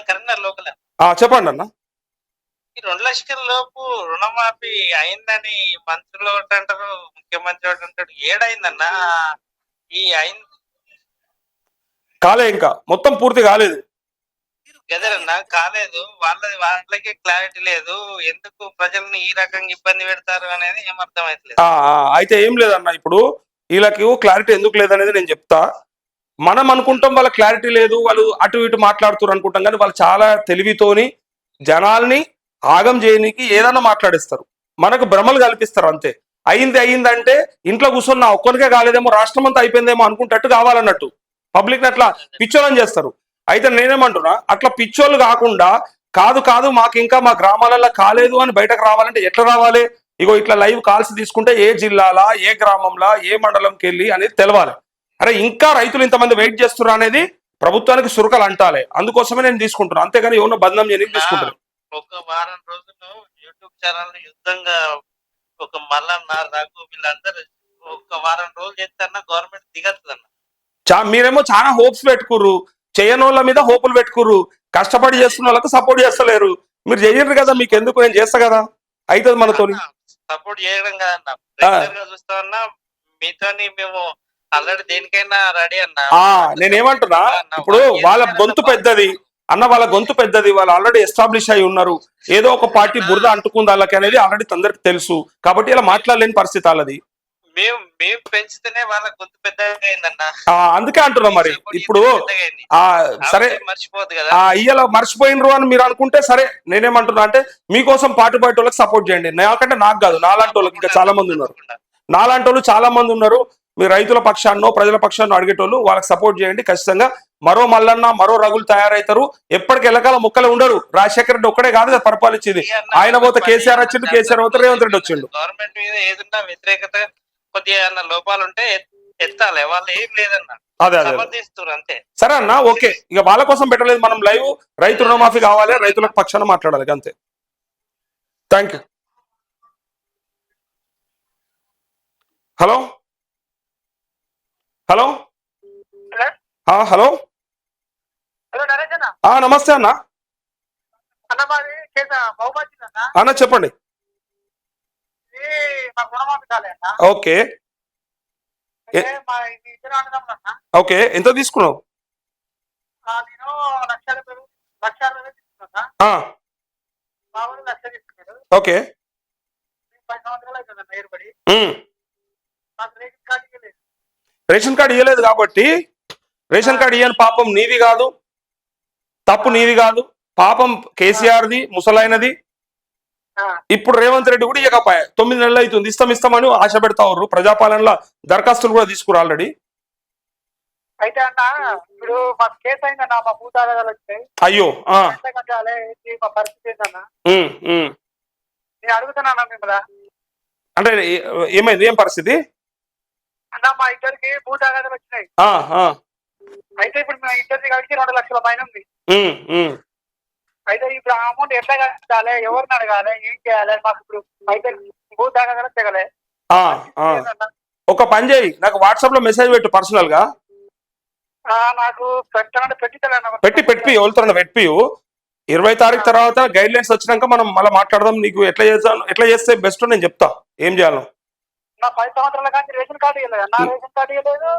Karimnagar local? చెప్పండి అన్న. ఈ రెండు లక్షల లోపు రుణమాఫీ అయిందని మంత్రులు ఒకటి అంటారు ముఖ్యమంత్రి ఒకటి అంటాడు ఏడైందన్న? ఈ అయింది. కాలే ఇంకా. మొత్తం పూర్తి కాలేదు. గదరన్న కాలేదు. వాళ్ళది వాళ్ళకి క్లారిటీ లేదు. ఎందుకు ప్రజల్ని ఈ రకంగా ఇబ్బంది పెడతారు అనేది ఏం అర్థమైతలేదు. ఆ, ఆ, అయితే ఏం లేదన్న ఇప్పుడు. వీళ్ళకి క్లారిటీ ఎందుకు లేదనేది నేను చెప్తా. మనం అనుకుంటాం వాళ్ళ క్లారిటీ లేదు వాళ్ళు అటు ఇటు మాట్లాడుతున్నారు అనుకుంటాం కానీ వాళ్ళు చాలా తెలివితోని జనాల్ని ఆగం చేయనికి ఏదన్నా మాట్లాడిస్తారు. మనకు భ్రమలు కల్పిస్తారు అంతే. అయింది అయిందంటే ఇంట్లో కూర్చొని నా ఒక్కరికే కాలేదేమో రాష్ట్రం అంతా అయిపోయిందేమో అనుకుంటట్టు కావాలన్నట్టు. పబ్లిక్ అట్లా పిచ్చోళ్ళని చేస్తారు. అయితే నేనేమంటున్నా అట్లా పిచ్చోళ్ళు కాకుండా కాదు కాదు మాకు ఇంకా మా గ్రామాలలో కాలేదు అని బయటకు రావాలంటే ఎట్లా రావాలి? ఇగో ఇట్లా లైవ్ కాల్స్ తీసుకుంటే ఏ జిల్లాలా ఏ గ్రామంలో ఏ మండలంకి వెళ్ళి అనేది తెలవాలి. అరే ఇంకా రైతులు ఇంతమంది వెయిట్ చేస్తున్నారు అనేది ప్రభుత్వానికి సురకలు అంటాలే. అందుకోసమే నేను తీసుకుంటున్నాను అంతేగాని ఎవరినో బంధం చేయడానికి తీసుకుంటాను ఒక వారం రోజులు యూట్యూబ్ ఛానల్ యుద్ధంగా ఒక మల్లన్న రఘు వీళ్ళందరూ ఒక వారం రోజులు చేస్తారన్న గవర్నమెంట్ దిగత్తదన్న చా మీరేమో చాలా హోప్స్ పెట్టుకుర్రు. చేయనోళ్ళ మీద హోపులు పెట్టుకుర్రు. కష్టపడి చేస్తున్న వాళ్ళకి సపోర్ట్ చేస్తలేరు. మీరు చెయ్యరు కదా మీకు ఎందుకు నేను చేస్తా కదా? అవుతుంది మనతోని సపోర్ట్ చేయడం కదన్న. చూస్తామన్నా మీతోని మేము ఆల్రెడీ దేనికైనా రెడీ అన్న? ఆ నేనేమంటున్నా ఇప్పుడు వాళ్ళ గొంతు పెద్దది అన్న వాళ్ళ గొంతు పెద్దది వాళ్ళు ఆల్రెడీ ఎస్టాబ్లిష్ అయి ఉన్నారు. ఏదో ఒక పార్టీ బురద అంటుకుంది వాళ్ళకి అనేది ఆల్రెడీ అందరికి తెలుసు. కాబట్టి ఇలా మాట్లాడలేని పరిస్థితి వాళ్ళది. మేము మేము పెంచితేనే వాళ్ళ గొంతు ఆ, అందుకే అంటున్నా మరి. ఇప్పుడు. ఆ సరే. ఆ ఇయ్యాల మర్చిపోయినరు అని మీరు అనుకుంటే సరే నేనేమంటున్నా అంటే మీకోసం పార్టీ బయట వాళ్ళకి సపోర్ట్ చేయండి. నాకంటే నాకు కాదు నాలాంటి వాళ్ళకి ఇంకా చాలా మంది ఉన్నారు. నాలాంటి చాలా మంది ఉన్నారు. మీ రైతుల పక్షాన్నో ప్రజల పక్షాన్నో అడిగేటోళ్ళు వాళ్ళకి సపోర్ట్ చేయండి. ఖచ్చితంగా మరో మల్లన్న మరో రగులు తయారవుతారు ఎప్పటికి ఎల్లకాల ముక్కలు ఉండరు. రాజశేఖర రెడ్డి ఒక్కడే కాదు కదా పరిపాలించేది. ఆయన పోతే కేసీఆర్ వచ్చిండు కేసీఆర్ పోతే రేవంత్ రెడ్డి వచ్చిండు. గవర్నమెంట్ మీద ఏదన్నా వ్యతిరేకత కొద్దిగా లోపాలు ఉంటే ఎత్- ఎత్తాలి. వాళ్ళు ఏం లేదన్న. అదే అదే సరే అన్న ఓకే. ఇక వాళ్ళ కోసం పెట్టలేదు. మనం లైవ్ రైతు రుణమాఫీ కావాలి రైతులకు పక్షాన మాట్లాడాలి అంతే. Thank you hello? Hello? Hello? నమస్తే అన్న. అన్న మాది కేస బహుమతి అన్న. అన్న చెప్పండి. ఓకే. ఓకే ఎంత తీసుకున్నావు? ఓకే. రేషన్ కార్డు ఇవ్వలేదు కాబట్టి రేషన్ కార్డు ఇవ్వని పాపం నీది కాదు తప్పు నీది కాదు పాపం కేసీఆర్ది ముసలైనది ఇప్పుడు రేవంత్ రెడ్డి కూడా ఇవ్వకపోయా తొమ్మిది నెలలు అవుతుంది ఇస్తాం ఇస్తామని ఆశ పెడతా ఉన్నారు ప్రజాపాలనలో దరఖాస్తులు కూడా తీసుకురా ఆల్రెడీ. అయితే అన్న ఇప్పుడు మా కేసు అయిందన్న మా భూతాదాలు వచ్చాయి అయ్యో మా పరిస్థితి ఏంటన్న ఉమ్, ఉమ్. నేను అడుగుతున్నాను మిమ్మల్ని. అంటే ఏమైంది ఏం పరిస్థితి? అన్న మా ఇద్దరికి భూతాదాలు వచ్చినాయి. అయితే ఇప్పుడు మా ఇద్దరికి కలిసి రెండు లక్షల పైన ఉంది. అయితే ఇప్పుడు అమౌంట్ ఎట్లా కట్టాలి? ఎవరిని అడగాలి? ఏం చేయాలి? మాకు ఇప్పుడు అయితే భూతాదాలు తెగలే. ఒక పని చేయి. నాకు వాట్సాప్లో మెసేజ్ పెట్టు పర్సనల్గా. నాకు పెట్టి పెట్టి ఎవరితో పెట్టి ఇరవై తారీఖు తర్వాత గైడ్ లైన్స్ వచ్చినాక మనం మళ్ళీ మాట్లాడదాం నీకు ఎట్లా చేస్తాను ఎట్లా చేస్తే బెస్ట్ నేను చెప్తా. ఏం చేయాలో. నా పది సంవత్సరాల కానీ రేషన్ కార్డు ఇవ్వలేదు నా రేషన్ కార్డు ఇవ్వలేదు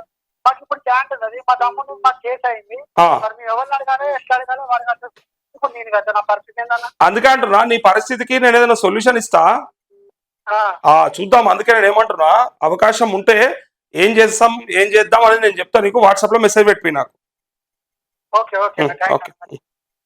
మాకు ఇప్పుడు ఛాన్స్ ఉన్నది. మా తమ్ముడు మాకు కేసు అయింది. మరి మేము ఎవరిని అడగాలి ఎట్లా అడగాలి? వాడిని అడగాలి ఇప్పుడు నేను కదా నా పరిస్థితి ఏంటన్నా అందుకే అంటున్నా నీ పరిస్థితికి నేను ఏదైనా సొల్యూషన్ ఇస్తా? ఆ, చూద్దాం. అందుకే నేను ఏమంటున్నా అవకాశం ఉంటే ఏం చేస్తాం ఏం చేద్దాం అని నేను చెప్తా. నీకు వాట్సాప్లో మెసేజ్ పెట్టి నాకు. Okay okay.